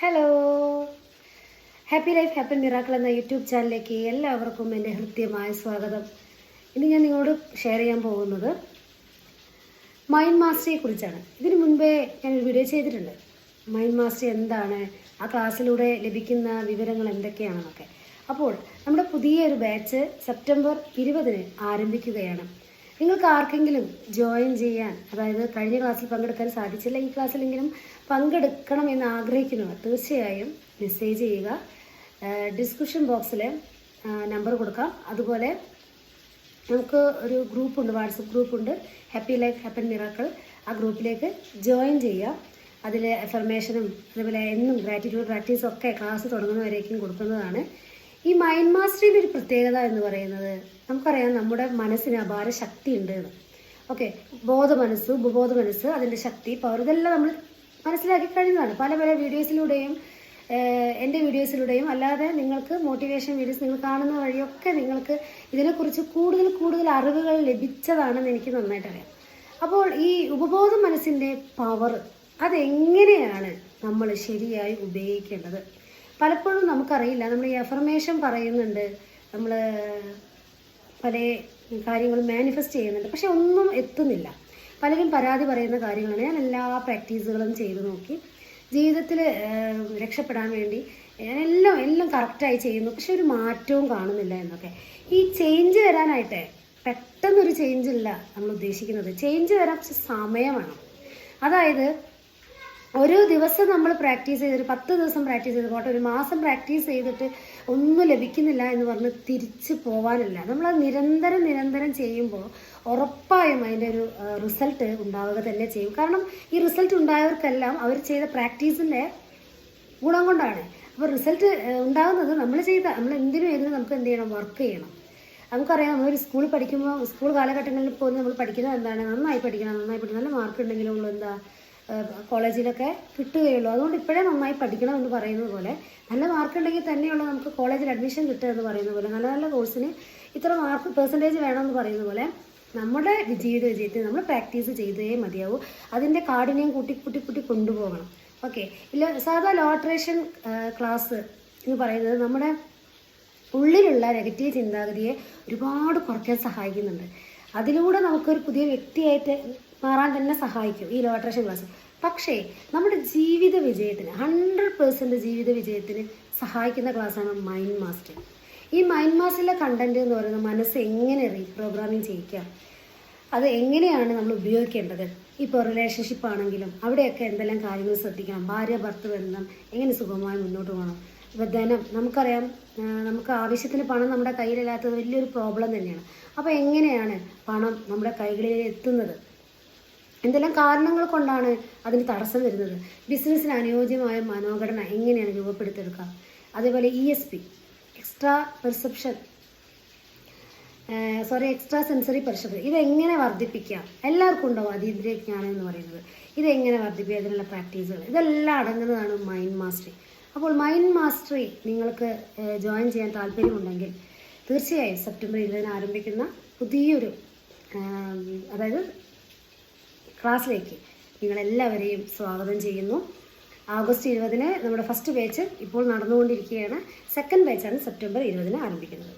Hello happy life happy miracle എന്ന YouTube ചാനലിലേക്ക് എല്ലാവർക്കും എന്റെ ഹൃദ്യമായ സ്വാഗതം. ഇന്ന് ഞാൻ നിങ്ങളോട് ഷെയർ ചെയ്യാൻ പോകുന്നത് മൈൻഡ് മാസ്റ്ററിയെ കുറിച്ചാണ്. ഇതിനു മുൻപേ ഞാൻ ഒരു വീഡിയോ ചെയ്തിട്ടുണ്ട്. മൈൻഡ് മാസ്റ്ററി എന്താണ്? ആ ക്ലാസ്സിലൂടെ ലഭിക്കുന്ന വിവരങ്ങൾ എന്തൊക്കെയാണെന്നൊക്കെ. അപ്പോൾ നമ്മുടെ പുതിയൊരു ബാച്ച് സെപ്റ്റംബർ ഇരുപതിന് ആരംഭിക്കുകയാണ്. നിങ്ങൾക്ക് ആർക്കെങ്കിലും ജോയിൻ ചെയ്യാൻ അതായത് കഴിഞ്ഞ ക്ലാസ്സിൽ പങ്കെടുക്കാൻ സാധിച്ചില്ല ഈ ക്ലാസ്സിലെങ്കിലും പങ്കെടുക്കണം എന്ന് ആഗ്രഹിക്കുന്നവർ തീർച്ചയായും മെസ്സേജ് ചെയ്യുക. ഡിസ്ക്രിപ്ഷൻ ബോക്സിൽ നമ്പർ കൊടുക്കാം. അതുപോലെ നമുക്ക് ഒരു ഗ്രൂപ്പുണ്ട് വാട്സപ്പ് ഗ്രൂപ്പുണ്ട് ഹാപ്പി ലൈഫ് ഹാപ്പൻ മിറാക്കൾ. ആ ഗ്രൂപ്പിലേക്ക് ജോയിൻ ചെയ്യുക. അതിൽ എഫർമേഷനും അതുപോലെ എന്നും ഗ്രാറ്റിറ്റ്യൂഡ് പ്രാക്ടീസും ഒക്കെ ക്ലാസ് തുടങ്ങുന്നവരേക്കും കൊടുക്കുന്നതാണ്. ഈ മൈൻഡ് മാസ്റ്ററിന്റെ ഒരു പ്രത്യേകത എന്ന് പറയുന്നത് നമുക്കറിയാം നമ്മുടെ മനസ്സിന് അപാര ശക്തി ഉണ്ട് എന്ന്. ഓക്കെ ബോധ മനസ്സ് ഉപബോധ മനസ്സ് അതിന്റെ ശക്തി പവർ ഇതെല്ലാം നമ്മൾ മനസ്സിലാക്കി കഴിഞ്ഞതാണ്. പല പല വീഡിയോസിലൂടെയും എന്റെ വീഡിയോസിലൂടെയും അല്ലാതെ നിങ്ങൾക്ക് മോട്ടിവേഷൻ വീഡിയോസ് നിങ്ങൾ കാണുന്ന വഴിയൊക്കെ നിങ്ങൾക്ക് ഇതിനെക്കുറിച്ച് കൂടുതൽ കൂടുതൽ അറിവുകൾ ലഭിച്ചതാണെന്ന് എനിക്ക് നന്നായിട്ട് അറിയാം. അപ്പോൾ ഈ ഉപബോധ മനസ്സിന്റെ പവർ അതെങ്ങനെയാണ് നമ്മൾ ശരിയായി ഉപയോഗിക്കേണ്ടത്? പലപ്പോഴും നമുക്കറിയില്ല. നമ്മൾ ഈ അഫർമേഷൻ പറയുന്നുണ്ട്. നമ്മൾ പല കാര്യങ്ങളും മാനിഫെസ്റ്റ് ചെയ്യുന്നുണ്ട്. പക്ഷെ ഒന്നും എത്തുന്നില്ല. പലരും പരാതി പറയുന്ന കാര്യങ്ങളാണ്. ഞാൻ എല്ലാ പ്രാക്ടീസുകളും ചെയ്തു നോക്കി. ജീവിതത്തിൽ രക്ഷപ്പെടാൻ വേണ്ടി ഞാൻ എല്ലാം എല്ലാം കറക്റ്റായി ചെയ്യുന്നു. പക്ഷെ ഒരു മാറ്റവും കാണുന്നില്ല എന്നൊക്കെ. ഈ ചേഞ്ച് വരാനായിട്ട് പെട്ടെന്നൊരു ചേഞ്ച് ഇല്ല നമ്മൾ ഉദ്ദേശിക്കുന്നത്. ചേഞ്ച് വരാൻ പക്ഷെ സമയം അതായത് ഒരു ദിവസം നമ്മൾ പ്രാക്ടീസ് ചെയ്ത് ഒരു പത്ത് ദിവസം പ്രാക്ടീസ് ചെയ്ത് പോട്ടെ ഒരു മാസം പ്രാക്ടീസ് ചെയ്തിട്ട് ഒന്നും ലഭിക്കുന്നില്ല എന്ന് പറഞ്ഞ് തിരിച്ച് പോവാനല്ല. നമ്മൾ നിരന്തരം നിരന്തരം ചെയ്യുമ്പോൾ ഉറപ്പായും അതിന്റെ ഒരു റിസൾട്ട് ഉണ്ടാവുക തന്നെ ചെയ്യും. കാരണം ഈ റിസൾട്ട് ഉണ്ടായവർക്കെല്ലാം അവർ ചെയ്ത പ്രാക്ടീസിന്റെ ഗുണം കൊണ്ടാണ്. അപ്പോൾ റിസൾട്ട് ഉണ്ടാകുന്നത് നമ്മൾ ചെയ്ത നമ്മൾ എന്തിനും ഏതിനും നമുക്ക് എന്ത് ചെയ്യണം? വർക്ക് ചെയ്യണം. നമുക്കറിയാം നമ്മളൊരു സ്കൂളിൽ പഠിക്കുമ്പോൾ സ്കൂൾ കാലഘട്ടങ്ങളിൽ പോലും നമ്മൾ പഠിക്കുന്നത് എന്താണ്? നന്നായി പഠിക്കണം നന്നായി പഠിക്കണം. നല്ല മാർക്ക് ഉണ്ടെങ്കിലും എന്താ? കോളേജിലൊക്കെ കിട്ടുകയുള്ളൂ. അതുകൊണ്ട് ഇപ്പോഴേ നന്നായി പഠിക്കണം എന്ന് പറയുന്നത് പോലെ നല്ല മാർക്ക് ഉണ്ടെങ്കിൽ തന്നെയുള്ള നമുക്ക് കോളേജിൽ അഡ്മിഷൻ കിട്ടുക എന്ന് പറയുന്ന പോലെ നല്ല നല്ല കോഴ്സിന് ഇത്ര മാർക്ക് പെർസെന്റേജ് വേണമെന്ന് പറയുന്ന പോലെ നമ്മുടെ ജീവിത വിജയത്തിൽ നമ്മൾ പ്രാക്ടീസ് ചെയ്തേ മതിയാവൂ. അതിന്റെ കാഠിന്യം കൂട്ടി കൂട്ടി കൂട്ടി കൊണ്ടുപോകണം. ഓക്കെ ഇല്ല സാധാ ലോട്ടറേഷൻ ക്ലാസ് എന്ന് പറയുന്നത് നമ്മുടെ ഉള്ളിലുള്ള നെഗറ്റീവ് ചിന്താഗതിയെ ഒരുപാട് കുറയ്ക്കാൻ സഹായിക്കുന്നുണ്ട്. അതിലൂടെ നമുക്കൊരു പുതിയ വ്യക്തിയായിട്ട് മാറാൻ തന്നെ സഹായിക്കും ഈ ലോട്ടറേഷൻ ക്ലാസ് പക്ഷേ നമ്മുടെ ജീവിത വിജയത്തിന് ഹൺഡ്രഡ് പേഴ്സന്റ് ജീവിത വിജയത്തിന് സഹായിക്കുന്ന ക്ലാസ്സാണ് മൈൻഡ് മാസ്റ്റർ ഈ മൈൻഡ് മാസ്റ്ററിലെ കണ്ടന്റ് എന്ന് പറയുന്നത് മനസ്സ് എങ്ങനെ റീപ്രോഗ്രാമിംഗ് ചെയ്യിക്കാം അത് എങ്ങനെയാണ് നമ്മൾ ഉപയോഗിക്കേണ്ടത്? ഇപ്പോൾ റിലേഷൻഷിപ്പ് ആണെങ്കിലും അവിടെയൊക്കെ എന്തെല്ലാം കാര്യങ്ങൾ ശ്രദ്ധിക്കണം? ഭാര്യ ഭർത്തൃ ബന്ധം എങ്ങനെ സുഖമായി മുന്നോട്ട് പോകണം? ഇപ്പോൾ ധനം നമുക്കറിയാം നമുക്ക് ആവശ്യത്തിന് പണം നമ്മുടെ കയ്യിലില്ലാത്തത് വലിയൊരു പ്രോബ്ലം തന്നെയാണ്. അപ്പോൾ എങ്ങനെയാണ് പണം നമ്മുടെ കൈകളിൽ എത്തുന്നത്? എന്തെല്ലാം കാരണങ്ങൾ കൊണ്ടാണ് അതിന് തടസ്സം വരുന്നത്? ബിസിനസ്സിന് അനുയോജ്യമായ മനോഘടന എങ്ങനെയാണ് രൂപപ്പെടുത്തിയെടുക്കുക? അതേപോലെ E S P extra perception sorry extra sensory perception ഇതെങ്ങനെ വർദ്ധിപ്പിക്കാം? എല്ലാവർക്കും ഉണ്ടാവും അതീന്ദ്രിയ ജ്ഞാനം എന്ന് പറയുന്നത്? ഇതെങ്ങനെ വർദ്ധിപ്പിക്കുക അതിനുള്ള പ്രാക്ടീസുകൾ ഇതെല്ലാം അടങ്ങുന്നതാണ് മൈൻഡ് മാസ്റ്ററി അപ്പോൾ മൈൻഡ് മാസ്റ്ററി നിങ്ങൾക്ക് ജോയിൻ ചെയ്യാൻ താല്പര്യമുണ്ടെങ്കിൽ തീർച്ചയായും സെപ്റ്റംബർ ഇരുപതിന് ആരംഭിക്കുന്ന പുതിയൊരു അതായത് ക്ലാസ്സിലേക്ക് നിങ്ങളെല്ലാവരെയും സ്വാഗതം ചെയ്യുന്നു. ആഗസ്റ്റ് ഇരുപതിന് നമ്മുടെ ഫസ്റ്റ് ബാച്ച് ഇപ്പോൾ നടന്നുകൊണ്ടിരിക്കുകയാണ്. സെക്കൻഡ് ബാച്ചാണ് സെപ്റ്റംബർ ഇരുപതിന് ആരംഭിക്കുന്നത്.